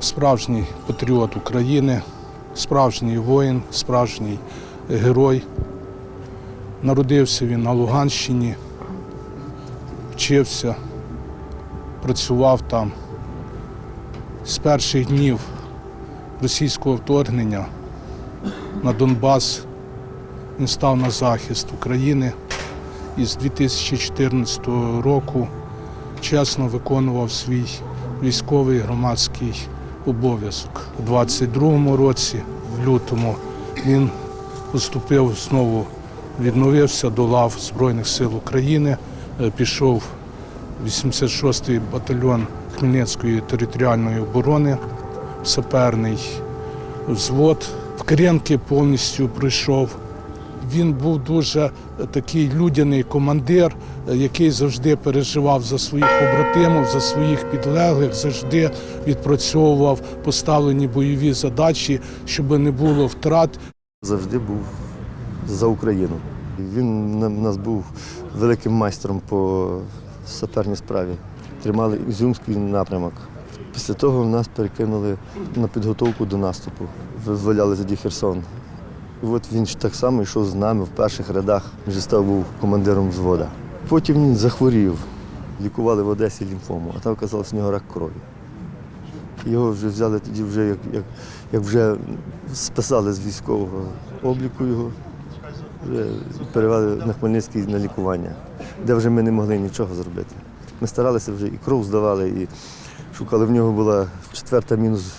Справжній патріот України, справжній воїн, справжній герой. Народився він на Луганщині, вчився, працював там. З перших днів російського вторгнення на Донбас він став на захист України і з 2014 року чесно виконував свій військовий громадський обов'язок. У 22-му році, в лютому, він поступив знову, відновився до лав Збройних сил України, е, пішов 86-й батальйон Хмельницької територіальної оборони, саперний взвод. В Керенки повністю пройшов. Він був дуже е, такий людяний командир, е, який завжди переживав за своїх побратимів, за своїх підлеглих, завжди відпрацьовував поставлені бойові задачі, щоб не було втрат. завжди був за Україну. Він в нас був великим майстром по саперній справі. Тримали Ізюмський напрямок. Після того нас перекинули на підготовку до наступу. Визволяли тоді Херсон. І от він ж так само йшов з нами в перших рядах. Вже став був командиром взвода. Потім він захворів, лікували в Одесі лімфому, а там оказалось в нього рак крові. Його вже взяли тоді, вже як, як, як вже списали з військового обліку його, вже перевели на Хмельницький на лікування, де вже ми не могли нічого зробити. Ми старалися вже і кров здавали, і шукали. В нього була четверта мінус